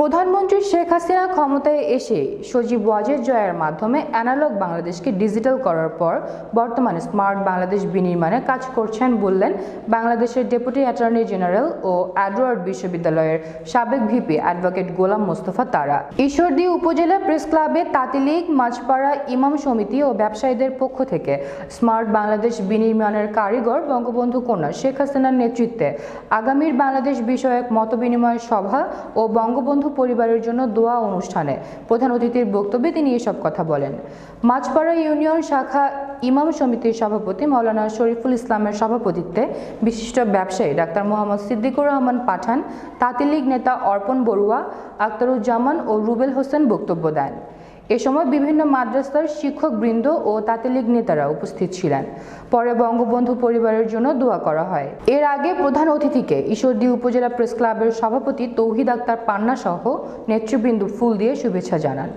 প্রধানমন্ত্রী শেখ হাসিনা ক্ষমতায় এসে সজীব ওয়াজের জয়ের মাধ্যমে অ্যানালগ বাংলাদেশকে ডিজিটাল করার পর বর্তমানে স্মার্ট বাংলাদেশ বিনির্মাণে কাজ করছেন বললেন বাংলাদেশের ডেপুটি অ্যাটর্নি জেনারেল ও অ্যাডওয়ার্ড বিশ্ববিদ্যালয়ের সাবেক ভিপি অ্যাডভোকেট গোলাম মোস্তফা তারা। ঈশ্বরদী উপজেলা প্রেস ক্লাবে তাঁতিলিগ মাঝপাড়া ইমাম সমিতি ও ব্যবসায়ীদের পক্ষ থেকে স্মার্ট বাংলাদেশ বিনির্মাণের কারিগর বঙ্গবন্ধু কন্যা শেখ হাসিনার নেতৃত্বে আগামীর বাংলাদেশ বিষয়ক মতবিনিময় সভা ও বঙ্গবন্ধু পরিবারের জন্য দোয়া অনুষ্ঠানে। প্রধান অতিথির বক্তব্যে তিনি এসব কথা বলেন। মাছপাড়া ইউনিয়ন শাখা ইমাম সমিতির সভাপতি মৌলানা শরীফুল ইসলামের সভাপতিত্বে বিশিষ্ট ব্যবসায়ী ডাক্তার মোহাম্মদ সিদ্দিকুর রহমান পাঠান তাঁতিলীগ নেতা অর্পণ বড়ুয়া, আক্তারুজ্জামান ও রুবেল হোসেন বক্তব্য দেন। এ সময় বিভিন্ন মাদ্রাসার শিক্ষকবৃন্দ ও তাঁতিলীগ নেতারা উপস্থিত ছিলেন। পরে বঙ্গবন্ধু পরিবারের জন্য দোয়া করা হয়। এর আগে প্রধান অতিথিকে ঈশ্বরদী উপজেলা প্রেস ক্লাবের সভাপতি তৌহিদ আক্তার পান্না সহ নেতৃবৃন্দ ফুল দিয়ে শুভেচ্ছা জানান।